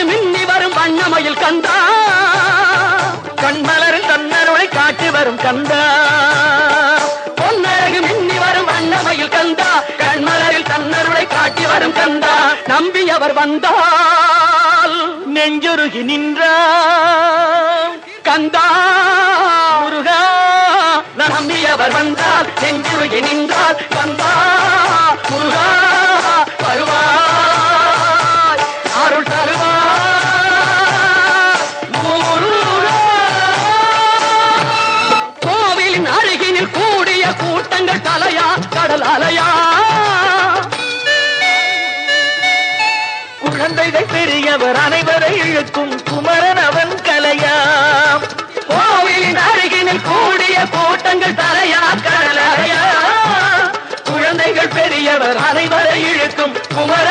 அழகு மின்னி வரும் வண்ணமயில் கந்தா. கண்மலரும் தன்னருளை காட்டி வரும் கந்தா. பொன்னழகு மின்னி வரும் வண்ணமயில் கந்தா. கண்மலரில் தன்னருளை காட்டி வரும் கந்தா. நம்பி அவர் வந்தால் நெஞ்சொருகி நின்றார் கந்தா. முருகா நம்பி அவர் வந்தால் நெஞ்சொருகி நின்றால் கந்தா. முத்தங்கள் தலையா கடல் அலையா? குழந்தைகள் பெரியவர் அனைவரை இழுக்கும் குமரன் அவன் கலையா? கோவிலின் அருகினில் கூடிய கூட்டங்கள் தலையா கடல் அலையா? குழந்தைகள் பெரியவர் அனைவரை இழுக்கும் குமரன்